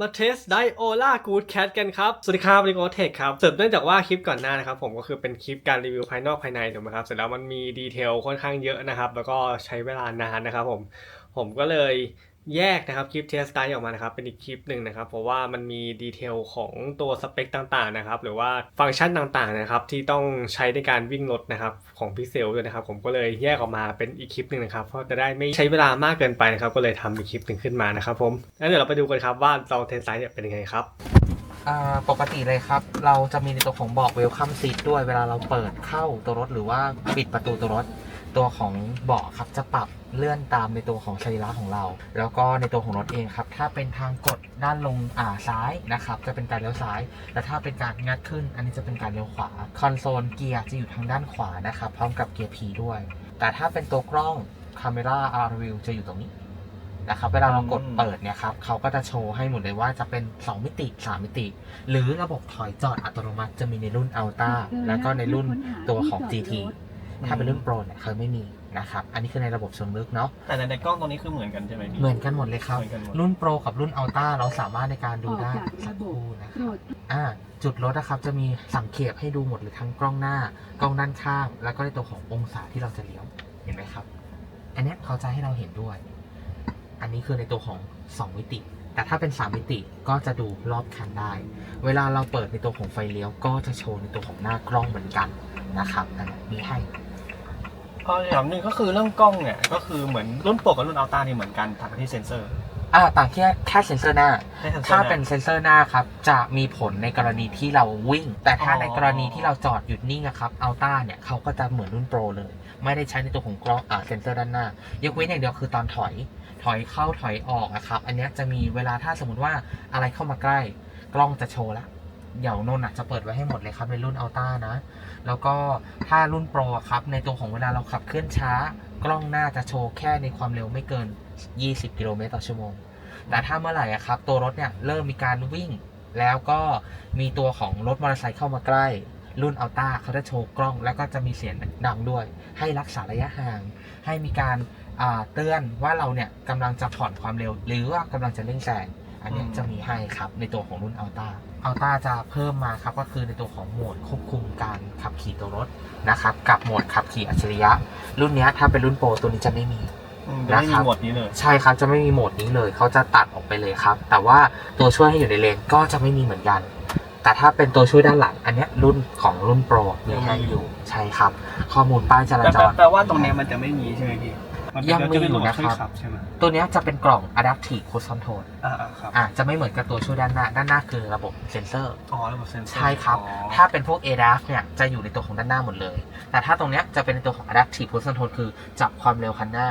มาเทสไดโอล่ากูดแคทกันครับ สวัสดีครับรีโกเทคครับเสริมเนื่องจากว่าคลิปก่อนหน้านะครับผมก็คือเป็นคลิปการรีวิวภายนอกภายในถูกไหมครับเสร็จแล้วมันมีดีเทลค่อนข้างเยอะนะครับ แล้วก็ใช้เวลานานนะครับผม ผมก็เลย แยกนะครับคลิปเทสไดออกมานะครับเป็นอีกคลิปหนึ่งนะครับ เพราะว่ามันมีดีเทลของตัวสเปคต่างๆนะครับ หรือว่าฟังก์ชันต่างๆนะครับ ที่ต้องใช้ในการวิ่งรถนะครับของพิเซลด้วยนะครับ ผมก็เลยแยกออกมาเป็นอีกคลิปหนึ่งนะครับ เพราะจะได้ไม่ใช้เวลามากเกินไปนะครับ ก็เลยทำอีกคลิปหนึ่งขึ้นมานะครับผมงั้นเดี๋ยวเราไปดูกันครับว่าเราเทสไดเนี่ยเป็นยังไงครับปกติเลยครับ เราจะมีในตัวของบอก Welcome Seat ด้วยเวลาเราเปิดเข้าตัวรถหรือว่าปิดประตูตัวรถ ตัวของเบาะครับจะปรับเลื่อนตามในตัวของสรีระของเรา แล้วก็ในตัวของรถเองครับ ถ้าเป็นทางกดด้านลงอ่าซ้ายนะครับ จะเป็นการเลี้ยวซ้าย และถ้าเป็นการงัดขึ้น อันนี้จะเป็นการเลี้ยวขวา คอนโซลเกียร์จะอยู่ทางด้านขวานะครับ พร้อมกับเกียร์ P ด้วย แต่ถ้าเป็นตัวกล้อง Camera R View จะอยู่ตรงนี้นะครับเวลาเรากดเปิดเนี่ยครับเขาก็จะโชว์ให้หมดเลยว่าจะเป็น 2 มิติ 3 มิติ หรือระบบถอยจอดอัตโนมัติจะมีในรุ่น Ultra แล้วก็ในรุ่นตัวของ GT ถ้าเป็นรุ่น Pro เนี่ยเขาไม่มีนะครับ อันนี้คือในระบบเชิงลึกเนาะ แต่ในในกล้องตรงนี้คือเหมือนกันใช่ไหมพี่ เหมือนกันหมดเลยครับเหมือนกันหมดรุ่น Pro กับรุ่น Ultra เราสามารถในการดูได้ออกจากสักระคบบรู่นะคโปรรับดอ่าจุดรถนะครับจะมีสังเขปให้ดูหมดเลยทั้งกล้องหน้า กล้องด้านข้าง แล้วก็ในตัวขององศาที่เราจะเลี้ยว เห็นไหมครับ อันเนี้ยเขาจะให้เราเห็นด้วย อันนี้คือในตัวของ 2 มิติ แต่ถ้าเป็น 3 มิติก็จะดูรอบคันได้ เวลาเราเปิดในตัวของไฟเลี้ยว ก็จะโชว์ในตัวของหน้ากล้องเหมือนกันนะครับ อันนี้มีให้ พออย่างหนึ่งก็คือเรื่องกล้องเนี่ยก็คือเหมือนรุ่นโปรกับรุ่นอัลต้านี่เหมือนกันต่างกันที่เซนเซอร์อ่าต่างแค่แค่เซ็นเซอร์หน้า ให้ซอร์ถ้าเป็นเซ็นเซอร์หน้าครับ จะมีผลในกรณีที่เราวิ่ง แต่ถ้าอ๋อ ในกรณีที่เราจอดหยุดนิ่งอะครับอัลต้าเนี่ยเขาก็จะเหมือนรุ่นโปรเลย ไม่ได้ใช้ในตัวของกล้องอ่าเซ็นเซอร์ด้านหน้ายกเว้นอย่างเดียวคือตอนถอยถอยเข้าถอยออกอะครับ อันเนี้ยจะมีเวลาถ้าสมมติว่าอะไรเข้ามาใกล้ กล้องจะโชว์ละ เดี๋ยวนนท์อะจะเปิดไว้ให้หมดเลยครับในรุ่นอัลต้านะ แล้วก็ถ้ารุ่นโปรครับ ในตัวของเวลาเราขับเคลื่อนช้า กล้องหน้าจะโชว์แค่ในความเร็วไม่เกิน 20 กิโลเมตรต่อชั่วโมง แต่ถ้าเมื่อไหร่อะครับ ตัวรถเนี่ยเริ่มมีการวิ่ง แล้วก็มีตัวของรถมอเตอร์ไซค์เข้ามาใกล้รุ่นอัลต้าเขาจะโชว์กล้องแล้วก็จะมีเสียงดังด้วย ให้รักษาระยะห่าง ให้มีการเตือนว่าเราเนี่ยกำลังจะผ่อนความเร็ว หรือว่ากำลังจะเร่งแซงอันนี้จะมีให้ครับในตัวของรุ่นอัลต้า อัลต้าจะเพิ่มมาครับก็คือในตัวของโหมดควบคุมการขับขี่ตัวรถนะครับกับโหมดขับขี่อัจฉริยะ รุ่นเนี้ยถ้าเป็นรุ่นโปรตัวนี้จะไม่มีอืมไม่มีหมวดนี้เลยใช่ครับจะไม่มีโหมดนี้เลยเขาจะตัดออกไปเลยครับ แต่ว่าตัวช่วยให้อยู่ในเลนก็จะไม่มีเหมือนกัน แต่ถ้าเป็นตัวช่วยด้านหลัง อันเนี้ยรุ่นของรุ่นโปรมีให้อยู่ใช่ครับ ข้อมูลป้ายจราแปลจรแปลว่าตรงเนี้ยมันจะไม่มีใช่ไหมพี่ นเป็นยังมีจะเป็อยู่โหมดนะครับช่วยขัใช่ไหมตัวเนี้ยจะเป็นกล่อง adaptive cruise control อ่าอ่าครับอะจะไม่เหมือนกับตัวช่วยด้านหน้า ด้านหน้าคือระบบเซ็นเซอร์ อ๋อระบบเซนเซอร์ใช่ครับ อ๋อถ้าเป็นพวก ADAS เนี่ย จะอยู่ในตัวของด้านหน้าหมดเลย แต่ถ้าตรงเนี้ยจะเป็นในตัวของ adaptive cruise control คือจับความเร็วคันหน้า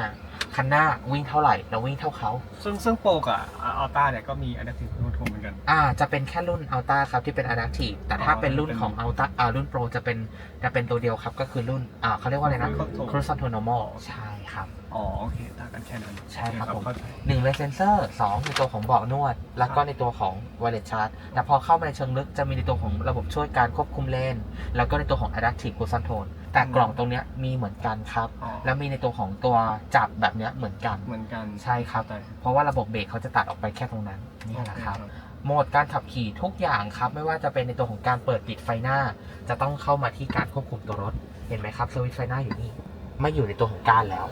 คันหน้าวิ่งเท่าไหร่เราวิ่งเท่าเขา ซึ่งซึ่งโปรกับอัลต้าเนี่ยก็มีอะแดปทีฟคอนโทรลเหมือนกัน อ่า จะเป็นแค่รุ่น Ultra ครับที่เป็น Adaptive แต่ถ้าอ๋อเป็นรุ่นเป็น ของ Ultra อ่ารุ่น Pro จะเป็น จะเป็นตัวเดียวครับก็คือรุ่นอ่าเขาเรียกว่าอะไรนะ Control Cruise Control Normal ใช่ครับ อ๋อโอเคต่างกันแค่นั้นใช่ครับผม เข้าใจหนึ่งเป็นเซนเซอร์สองในตัวของเบาะนวด แล้วก็ในตัวของ Wireless Charge แต่พอเข้ามาในเชิงลึกจะมีในตัวของระบบช่วยการควบคุมเลนแล้วก็ในตัวของ Adaptive Cruise Control แต่กล่องตรงเนี้ยมีเหมือนกันครับ อ๋อแล้วมีในตัวของตัวจับแบบเนี้ยเหมือนกัน เหมือนกันใช่ครับ เข้าใจเพราะว่าระบบเบรกเขาจะตัดออกไปแค่ตรงนั้นนี่แหละครับ โหมดการขับขี่ทุกอย่างครับ ไม่ว่าจะเป็นในตัวของการเปิดปิดไฟหน้า จะต้องเข้ามาที่การควบคุมตัวรถ เห็นไหมครับสวิตช์ไฟหน้าอยู่นี่ ไม่อยู่ในตัวของการแล้ว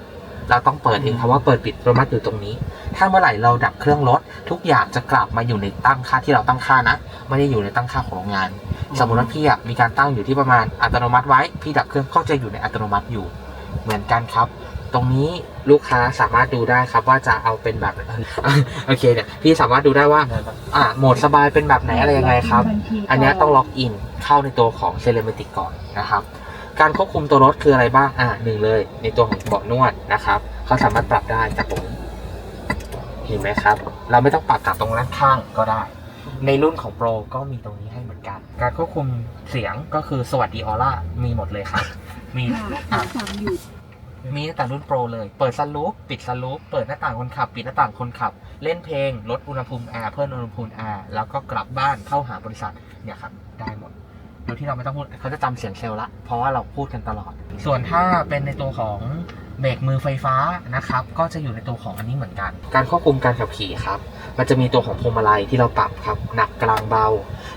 เราต้องเปิดเองคำว่าเปิดปิดอัตโนมัตอยู่ตรงนี้ ถ้าเมื่อไหร่เราดับเครื่องรถ ทุกอย่างจะกลับมาอยู่ในตั้งค่าที่เราตั้งค่านะ ไม่ได้อยู่ในตั้งค่าของโรงงาน สมมติว่าพี่มีการตั้งอยู่ที่ประมาณอัตโนมัติไว้ พี่ดับเครื่องก็จะอยู่ในอัตโนมัติอยู่ เหมือนกันครับ ตรงนี้ลูกค้าสามารถดูได้ครับว่าจะเอาเป็นแบบไหนโอเคเนี่ยพี่สามารถดูได้ว่าอ่าโหมดสบายเป็นแบบไหนอะไรยังไงครับ อันเนี้ยต้องล็อกอินเข้าในตัวของเซเลมติกก่อนนะครับการควบคุมตัวรถคืออะไรบ้าง อ่าหนึ่งเลย ในตัวของเบาะนวดนะครับ เขาสามารถปรับได้จากตรงนี้เห็นไหมครับ เราไม่ต้องปรับจากตรงด้านข้างก็ได้ ในรุ่นของโปรก็มีตรงนี้ให้เหมือนกัน การควบคุมเสียงก็คือสวัสดีออร่ามีหมดเลยครับ มีค่ะอะ มีตั้งแต่รุ่นโปรเลย เปิดซันรูฟปิดซันรูฟเปิดหน้าต่างคนขับ ปิดหน้าต่างคนขับ เล่นเพลง ลดอุณหภูมิแอร์เพิ่มอุณหภูมิแอร์แล้วก็กลับบ้านเข้าหาบริษัทเนี่ยครับได้หมดโดยที่เราไม่ต้องพูดเขาจะจำเสียงเซลล์ละ เพราะว่าเราพูดกันตลอด ส่วนถ้าเป็นในตัวของเบรกมือไฟฟ้านะครับ ก็จะอยู่ในตัวของอันนี้เหมือนกัน การควบคุมการขับขี่ครับ มันจะมีตัวของพวงมาลัยที่เราปรับครับ หนักกลางเบา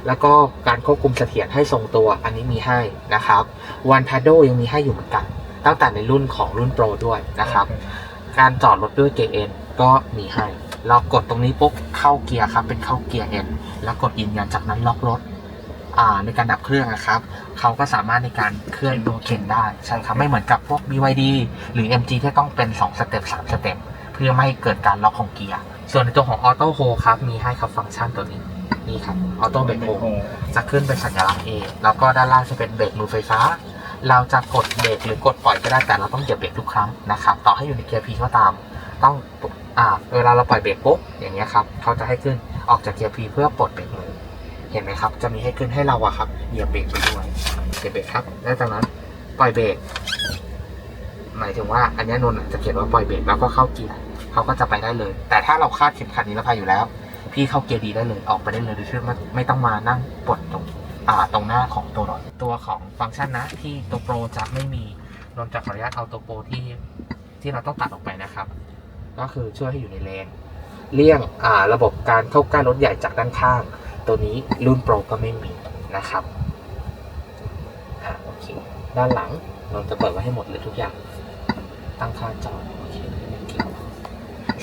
แล้วก็การควบคุมเสถียรให้ทรงตัวอันนี้มีให้นะครับ วันพาโดยังมีให้อยู่เหมือนกัน ตั้งแต่ในรุ่นของรุ่นโปรด้วยนะครับ การจอดรถด้วยเกียร์เอ็นก็มีให้ เรากดตรงนี้ปุ๊บเข้าเกียร์ครับ เป็นเข้าเกียร์เอ็นแล้วกดยืนยันจากนั้นล็อกรถอ่าในการดับเครื่องนะครับ เขาก็สามารถในการเคลื่อนตัวเข็นได้ใช่ครับไม่เหมือนกับพวก BYD หรือ MG ที่ต้องเป็น 2 สเต็ป3สเต็ปเพื่อไม่ให้เกิดการล็อกของเกียร์ ส่วนในตัวของ Auto Hold ครับ มีให้ครับฟังก์ชันตัวนี้ นี่ครับ Auto Brake Hold จะขึ้นเป็นสัญลักษณ์ A แล้วก็ด้านล่างจะเป็นเบรกมือไฟฟ้า เราจะกดเบรกหรือกดปล่อยก็ได้แต่เราต้องเหยียบเบรกทุกครั้งนะครับต่อให้อยู่ในเกียร์ P ก็ตาม ต้องอ่าเวลาเราปล่อยเบรกปุ๊บอย่างเงี้ยครับเขาจะให้ขึ้นออกจากเกียร์ P เพื่อปลดเบรกมือเห็นไหมครับ จะมีให้ขึ้นให้เราอะครับเหยียบเบรกไปด้วยเหยียบเบรกครับแล้วจากนั้นปล่อยเบรกหมายถึงว่าอันนี้นนท์จะเขียนว่าปล่อยเบรกแล้วก็เข้าเกียร์เขาก็จะไปได้เลย แต่ถ้าเราคาดเข็มขัดนิรภัยอยู่แล้ว พี่เข้าเกียร์ดีได้เลยออกไปได้เลยโดยที่ไม่ไม่ต้องมานั่งปลดตรง อ่าตรงหน้าของตัวรถตัวของฟังก์ชันนะที่ตัวโปรจะไม่มีนนจะขออนุญาตเอาตัวโปรที่ที่เราต้องตัดออกไปนะครับ ก็คือช่วยให้อยู่ในเลนเลี่ยงอ่าระบบการเข้าใกล้รถใหญ่จากด้านข้าง ตัวนี้รุ่นโปรก็ไม่มีนะครับอ่าโอเคด้านหลังนนจะเปิดไว้ให้หมดเลยทุกอย่าง ตั้งค่าจอโอเค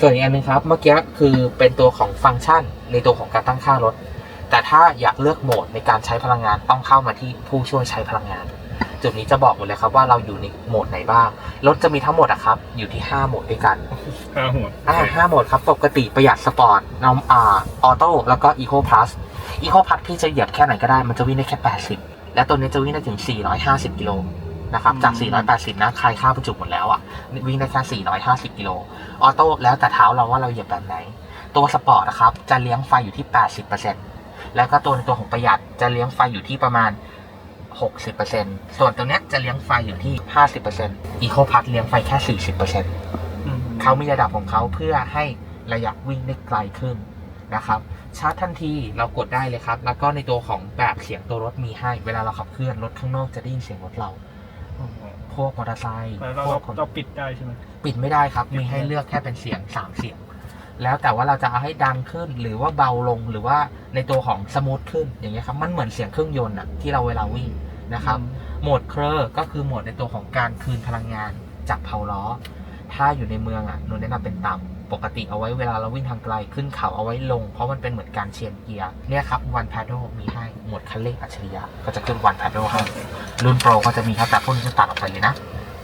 ส่วนอีกอันนึงครับเมื่อกี้คือเป็นตัวของฟังก์ชันในตัวของการตั้งค่ารถ แต่ถ้าอยากเลือกโหมดในการใช้พลังงานต้องเข้ามาที่ผู้ช่วยใช้พลังงาน จุดนี้จะบอกหมดเลยครับว่าเราอยู่ในโหมดไหนบ้าง รถจะมีทั้งหมดอะครับ อยู่ที่ 5 โหมดด้วยกันห้าหัวอ่าห้าโหมดครับปกติประหยัดสปอร์ตนอมอ่าออโต้แล้วก็อีโคพลัสอีโคพลัสพี่จะเหยียบแค่ไหนก็ได้มันจะวิ่งได้แค่ 80 และตัวนี้จะวิ่งได้ถึง 450 กิโลนะครับจาก 480 นะคลายค่าประจุหมดแล้วอะ วิ่งได้แค่ 450 กิโล ออโต้แล้วแต่เท้าเราว่าเราเหยียบแบบไหน ตัวสปอร์ตนะครับ จะเลี้ยงไฟอยู่ที่ 80% แล้วก็ตัวในตัวของประหยัดจะเลี้ยงไฟอยู่ที่ประมาณ 60%ส่วนตัวเนี้ยจะเลี้ยงไฟอยู่ที่ 50%อีโคพัทเลี้ยงไฟแค่ 40%เขามีระดับของเขาเพื่อให้ระยะวิ่งได้ไกลขึ้นนะครับชาร์จทันทีเรากดได้เลยครับ แล้วก็ในตัวของแบบเสียงตัวรถมีให้ เวลาเราขับเคลื่อนรถข้างนอกจะได้ยินเสียงรถเรา พวกมอเตอร์ไซค์แล้วเราพวกคนเราปิดได้ใช่ไหมปิดไม่ได้ครับ มีให้เลือกแค่เป็นเสียงสามเสียง แล้วแต่ว่าเราจะเอาให้ดังขึ้นหรือว่าเบาลงหรือว่าในตัวของสมูทขึ้นอย่างเงี้ยครับมันเหมือนเสียงเครื่องยนต์อะที่เราเวลาวิ่งนะครับโหมดเคอร์ก็คือโหมดในตัวของการคืนพลังงานจากเพาล้อ ถ้าอยู่ในเมืองอะหนูแนะนำเป็นต่ำปกติเอาไว้เวลาเราวิ่งทางไกลขึ้นเขาเอาไว้ลง เพราะมันเป็นเหมือนการเชียนเกียร์เนี่ยครับวันพาโดมีให้โหมดคันเร่งอัจฉริยะก็จะขึ้นวันพาโดให้รุ่นโปรก็จะมีครับแต่พวกนี้จะตัดออกไปเลยนะ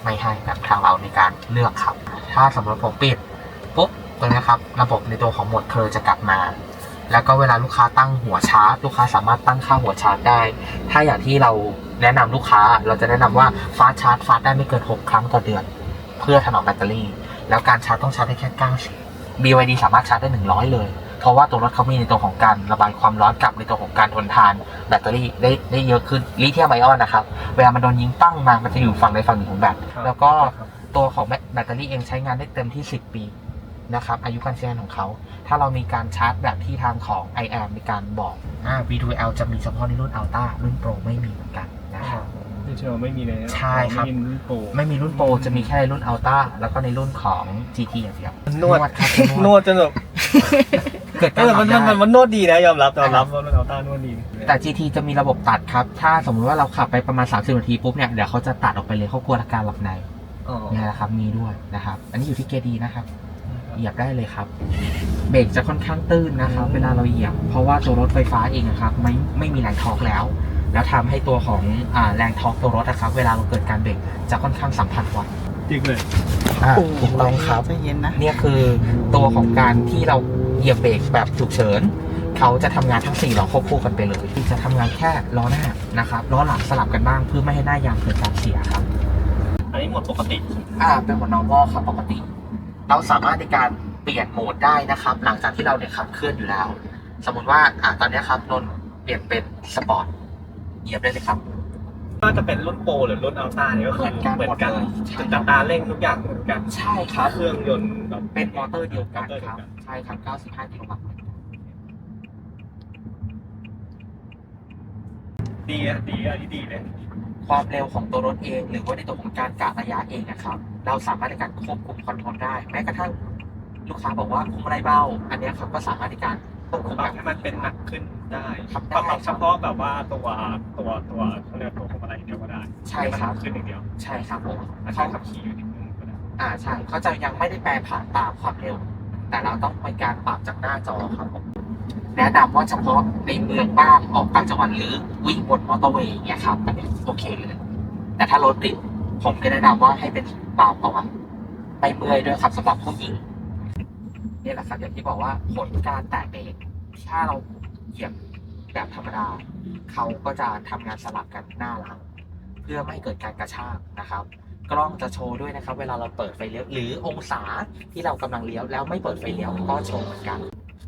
ไม่ให้แบบทางเราในการเลือกครับ ถ้าสมมติผมปิดปุ๊บ ตรงนี้ครับระบบในตัวของโหมดเคอร์จะกลับมา แล้วก็เวลาลูกค้าตั้งหัวชาร์จลูกค้าสามารถตั้งค่าหัวชาร์จได้ ถ้าอย่างที่เราแนะนำลูกค้าเราจะแนะนำว่าฟาสต์ชาร์จฟาสต์ได้ไม่เกิน 6 ครั้งต่อเดือน เพื่อถนอมแบตเตอรี่ แล้วการชาร์จต้องชาร์จได้แค่90 BYD สามารถชาร์จได้ 100 เลย เพราะว่าตัวรถเขามีในตัวของการระบายความร้อนกับในตัวของการทนทานแบตเตอรี่ได้ได้เยอะขึ้นลิเธียมไอออนนะครับเวลามันโดนยิงปั้งมามันจะอยู่ฝั่งใดฝั่งหนึ่งของแบตแล้วก็ตัวของแบตแบตเตอรี่เองใช้งานได้เต็มที่ 10 ปี นะครับอายุการใช้งานของเขา ถ้าเรามีการชาร์จแบบที่ทางของ i อ m มีการบอกอ่า V2L จะมีเฉพาะในรุ่น Ultra รุ่น Pro ไม่มีเหมือนกันนะครับที่เชื่อว่าไม่มีเลยนะใช่ครับ ไม่มีรุ่นโปรไม่มีรุ่นโปรจะมีแค่ในรุ่น Ultra แล้วก็ในรุ่นของ GT อย่างเดียวนวดครับนวดจนแบบเกิดเอการอมันหลับมันได้มันนวดดีนะยอมรับยอมรับว่าเราต้านวดดีแต่ GT จะมีระบบตัดครับ ถ้าสมมุติว่าเราขับไปประมาณ 30นาทีปุ๊บเนี่ยเดี๋ยวเขาจะตัดออกไปเลยเขากลัวอาการหลับในอ๋อ เนี่ยแหละครับมีด้วยนะครับ อันนี้อยู่ที่เกดีนะครับ เหยียบได้เลยครับ เบรกจะค่อนข้างตื้นนะครับ เวลาเราเหยียบ เพราะว่าตัวรถไฟฟ้าเองนะครับไม่ไม่มีแรงทอร์กแล้ว แล้วทำให้ตัวของอ่าแรงทอร์กตัวรถนะครับ เวลาเราเกิดการเบรกจะค่อนข้างสัมผัสไวจริงเลยอ่าถูกต้องครับใจเย็นนะเนี่ยคือตัวของการที่เราเหยียบเบรกแบบฉุกเฉินเขาจะทำงานทั้ง4ล้อควบคู่กันไปเลยที่จะทำงานแค่ล้อหน้านะครับล้อหลังสลับกันบ้างเพื่อไม่ให้หน้ายางเกิดการเสียครับ อันนี้หมดปกติ อ่าเป็นโหมด normal ครับปกติ เราสามารถในการเปลี่ยนโหมดได้นะครับ หลังจากที่เราเนี่ยขับเคลื่อนอยู่แล้ว สมมติว่าอ่าตอนเนี้ยครับนนท์เปลี่ยนเป็นสปอร์ตเหยียบได้เลยครับก็จะเป็นรุ่นโปรหรือรุ่นอัลต้าเนี่ยก็คือเหมือนกันเหมือนกันหมดเลยใช่จุดตาเร่งทุกอย่างเหมือนกันใช่ครับเครื่องยนต์แบบเป็นมอเตอร์เดียวกันมอเตอร์เดีคยวรับกันใช่ครับ 95 กิโลวัตต์ดีอะดีอะนี่ดีเลยความเร็วของตัวรถเอง หรือว่าในตัวของการกะระยะเองนะครับ เราสามารถในการควบคุมคอนโทรลได้ แม้กระทั่งลูกค้าบอกว่าคุมอะไรเบา อันเนี้ยครับก็สามารถในการควบคุมปแบรับบให้มันเป็นหนักขึ้นได้ครับปรับได้เฉพาะแบบว่าตัวตัวตัวเขาเรียกตัวของอะไรเดียวก็ได้ใช่ครับให้มันหนักขึ้นอย่างเดียว ใช่ครับผมอาจเขาจะขับขี่อยู่นิดนึงก็ได้อ่าใช่เขาจะยังไม่ได้แปลผ่านตามความเร็ว แต่เราต้องเป็นการปรับจากหน้าจอครับผมแนะนำว่าเฉพาะในเมืองบ้างออกต่างจังหวัดหรือวิ่งบนมอเตอร์เวย์อย่างเงี้ยครับอันเนี้ยโอเคเลยแต่ถ้ารถติด ผมก็แนะนำว่าให้เป็นเบาก่อนไม่เมื่อยด้วยครับสำหรับผู้หญิงนี่แหละครับอย่างที่บอกว่าผลการแตะเบรกถ้าเราเหยียบแบบธรรมดาเขาก็จะทำงานสลับกันหน้าหลังเพื่อไม่ให้เกิดการกระชากนะครับ กล้องจะโชว์ด้วยนะครับ เวลาเราเปิดไฟเลี้ยวหรือองศาที่เรากำลังเลี้ยวแล้วไม่เปิดไฟเลี้ยวก็โชว์เหมือนกัน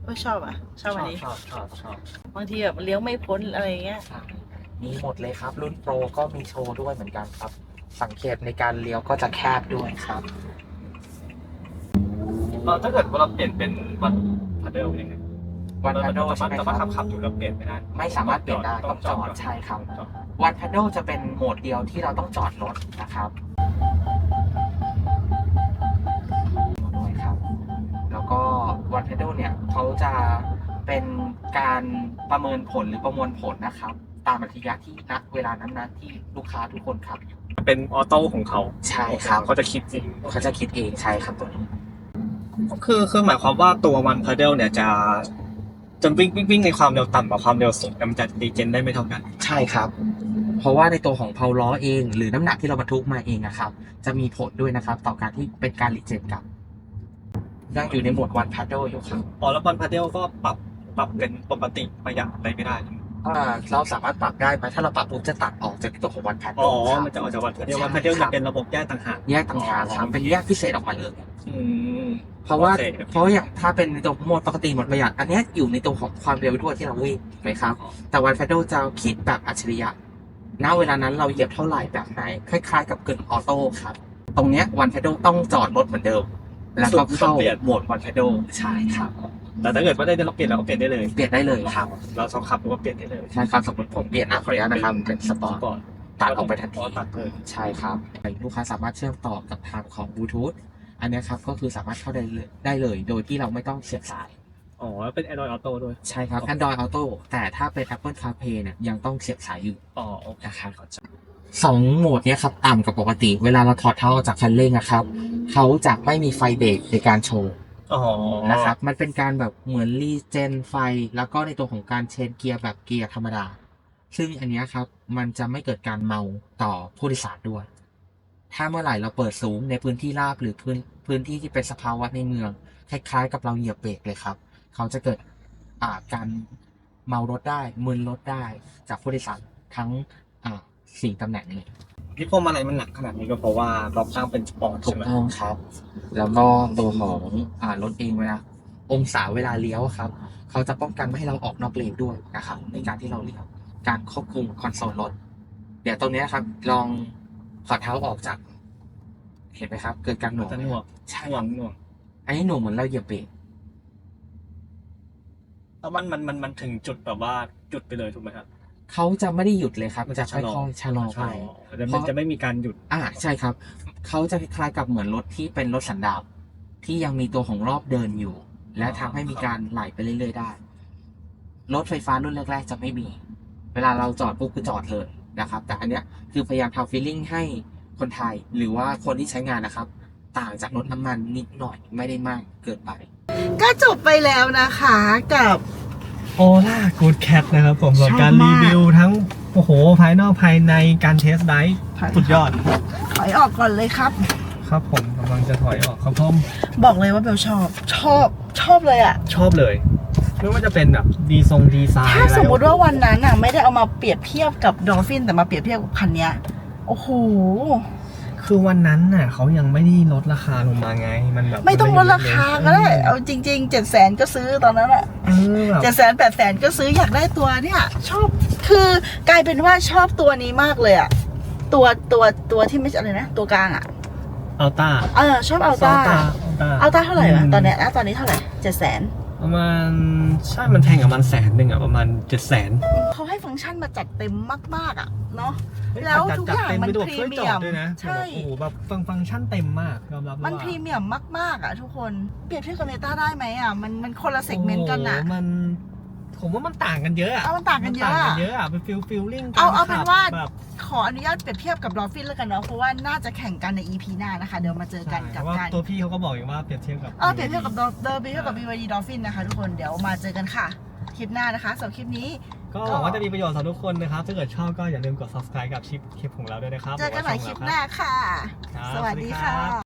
เออชอบอะชอบอันนี้ชอบชอบชอบบางทีแบบเลี้ยวไม่พ้นอะไรเงี้ยใช่มีหมดเลยครับ รุ่นโปรก็มีโชว์ด้วยเหมือนกันครับ สังเกตในการเลี้ยวก็จะแคบด้วยครับเออถ้าเกิดว่าเราเปลี่ยนเป็นวันพัดเดิลยังไงวันพัดโดเราใช่ไหมแต่คว่าขัรับบขับอยู่แล้วเปลี่ยนไม่ได้ ไม่สามารถเปลี่ยนได้ต้องจอดใช่ครับ จอด วันพัดโดจะเป็นโหมดเดียวที่เราต้องจอดรถนะครับด้วยครับ แล้วก็วันพัดโดเนี่ยเขาจะเป็นการประเมินผลหรือประมวลผลนะครับ ตามอัธยะที่ณเวลานั้นๆที่ลูกค้าทุกคนครับ เป็นออโต้ของเขาใช่ครับเขาจะคิดจริงเขาจะคิดเองใช่ครับตัวนี้คือคือหมายความว่าตัววันพัดเดิลเนี่ยจะจะวิ่งวิ่งวิ่งในความเร็วต่ำกับความเร็วสูงแต่มันจะดีเจนได้ไม่เท่ากัน ใช่ครับ เพราะว่าในตัวของเพาล้อเอง หรือน้ำหนักที่เราบรรทุกมาเองนะครับ จะมีผลด้วยนะครับ ต่อการที่เป็นการรีเจนกลับยังอยู่ในโหมดวันพัดโดอยู่ครับอ๋อแล้ววันพัดเดิลก็ปรับปรับเป็นปกติประหยัดอะไรไม่ได้ อ่าเราสามารถปรับได้ไหมถ้าเราปรับปุ๊บจะตัดออกจากตัวของวันพัดโดอ๋อครับมันจะออกจากวันพัดเดิลใช่วันพัดเดิลครัจะบ เป็นระบบแยกต่างหาก แยกต่างหากครับเป็นแยกพิเศษออกมาเลย อืม เพราะว่าโอเค เพราะอย่างถ้าเป็นในตัวโหมดปกติโหมดประหยัดอันเนี้ยอยู่ในตัวของความเร็วด้วยที่เราวิ่งถูกไหมครับ แต่วันพัดโดจะคิดแบบอัจฉริยะ ณ เวลานั้นเราเหยียบเท่าไหร่แบบไหน คล้ายๆ กับกึ่งออโต้ครับ ตรงเนี้ยวันพัดโดต้องจอดรถเหมือนเดิม แล้วก็เข้าเปลี่ยนโหมดวันพัดเดิลใช่ครับ แต่ถ้าเกิดว่าได้เราเปลี่ยนเราก็เปลี่ยนได้เลย เปลี่ยนได้เลยครับ เราชอบขับหรือว่าเปลี่ยนได้เลยใช่ครับสมมติผมเปลี่ยนนะขออนุญาตนะครับเป็นสปอร์ตก่อนตัดออกไปทันทีอ๋อตัดเลยใช่ครับลูกค้าสามารถเชื่อมต่อกับทางของบลูทูธอันเนี้ยครับก็คือสามารถเข้าได้เลยได้เลย โดยที่เราไม่ต้องเสียบสายอ๋อแล้วเป็น Android Auto ด้วย ใช่ครับ Android Auto แต่ถ้าเป็น Apple CarPlay เนี่ยยังต้องเสียบสายอยู่อ๋อโอเคนะครับสองโหมดเนี้ยครับ ต่ำกว่าปกติ เวลาเราถอดเท้าออกจากคันเร่งนะครับเขาจะไม่มีไฟเบรกในการโชว์อ๋อ นะครับมันเป็นการแบบเหมือนรีเจนไฟ แล้วก็ในตัวของการเชนเกียร์แบบเกียร์ธรรมดา ซึ่งอันนี้ครับมันจะไม่เกิดการเมาต่อผู้โดยสารด้วย ถ้าเมื่อไหร่เราเปิดสูงในพื้นที่ราบหรือพื้นพื้นที่ที่เป็นสภาวะในเมือง คล้ายๆ กับเราเหยียบเบรกเลยครับ เขาจะเกิดอ่าการเมารถได้มึนรถได้จากผู้โดยสารทั้งอ่าสี่ตำแหน่งเลย ที่พวงมาลัยมันหนักขนาดนี้ก็เพราะว่าเราตั้งเป็นสปอร์ตถูใช่กไหมต้องครับ แล้วก็ตัวของอ่ารถเองเวลาองศาเวลาเลี้ยวครับ เขาจะป้องกันไม่ให้เราออกนอกเลนด้วยนะครับ ในการที่เราเลี้ยวการควบคุมคอนโซลรถเดี๋ยวตรงเนี้ยครับ ลองถอดเท้าออกจาก เห็นไหมครับ เกิดการหน่วงจะหน่วงใช่หน่วงหน่วงอันนี้หน่วงเหมือนเราเหยียบเบรกแล้วมันมันมันมันถึงจุดแบบว่าจุดไปเลยถูกไหมครับ เขาจะไม่ได้หยุดเลยครับมันจะจะค่ชะลออยๆชะลอไปแต่มันจะไม่มีการหยุดอ่าใช่ครับเขาจะคล้ายๆกับเหมือนรถที่เป็นรถสันดาปที่ยังมีตัวของรอบเดินอยู่ และทำให้มีการไหลไปเรื่อยๆได้ รถไฟฟ้ารุ่นแรกๆจะไม่มี เวลาเราจอดปุ๊บคือจอดเลยนะครับ แต่อันเนี้ยคือพยายามทำฟีลลิ่งให้คนไทยหรือว่าคนที่ใช้งานนะครับ ต่างจากรถน้ำมันนิดหน่อยไม่ได้มากเกินไป ก็จบไปแล้วนะคะกับ โอล่ากูดแคทนะครับผมชอบการมากรีวิวทั้ง โอ้โห ภายนอกภายในการเทสไดฟ์สุดยอด ถอยออกก่อนเลยครับ ครับผมกำลังจะถอยออกครับผมบอกเลยว่าเบลชอบชอบชอบเลยอะชอบเลย ไม่ว่าจะเป็นแบบดีทรงดีไซน์ถ้าอะไรสมมุติว่าวันนั้นอะไม่ได้เอามาเปรียบเทียบกับดอลฟินแต่มาเปรียบเทียบกับคันเนี้ยโอ้โห คือวันนั้นน่ะเขายังไม่ได้ลดราคาลงมาไง มันแบบไม่ต้องลดราคาก็ได้เอาเอจริงๆเจ็ดแสนก็ซื้อตอนนั้นอะอแบบเจ็ดแสนแปดแสนก็ซื้ออยากได้ตัวเนี่ย ชอบคือกลายเป็นว่าชอบตัวนี้มากเลยอะตัวตัวตัวที่ไม่ใช่อะไรนะ ตัวกลางอะอัลต้าเออชอบอัลต้าอัลต้าอัลต้าเท่าไหร่วะอืมตอนเนี้ยนะตอนนี้เท่าไหร่เจ็ดแสน ประมาณใช่มันแพงกับมันแสนหนึ่งอะประมาณเจ็ดแสนเขาให้ฟังก์ชันมาจัดเต็มมาก ๆอะเนาะแล้วทุกอย่างมันพรีเมียมใช่โอ้โหแบบฟังฟังก์ชันเต็มมากยอมรับเลยมันว่าพรีเมียมมากๆอะทุกคนเปรียบเทียบกับเนต้าได้ไหมอะมันมันคนละเซกเมนต์กันอะโโหมัน ผมว่ามันต่างกันเยอะอะเอามันต่างกันเยอะมัอะต่างกันเยอะอะเป็นฟิลฟิลลิ่งเอาเอาเป็นว่า แบบขออนุญาตเปรียบเทียบกับดอฟฟินแล้วกันเนาะเพราะว่าน่าจะแข่งกันใน EP หน้านะคะ เดี๋ยวมาเจอกันใช่กับว่าการตัวพี่เขาก็บอกอย่างว่าเปรียบเทียบกับ เออเปรียบเทียบกับดอเดอร์เปรียบเทียบกับ BYD Dolphin นะคะทุกคนเดี๋ยวมาเจอกันค่ะ คลิปหน้านะคะสำหรับคลิปนี้ ก็หวังว่าจะมีประโยชน์สำหรับทุกคนนะครับ ถ้าเกิดชอบก็อย่าลืมกด subscribe กับคลิปคลิปของเราด้วยนะครับเจอกันใหม่คลิปหน้าค่ะ ครับสวัสดีค่ะ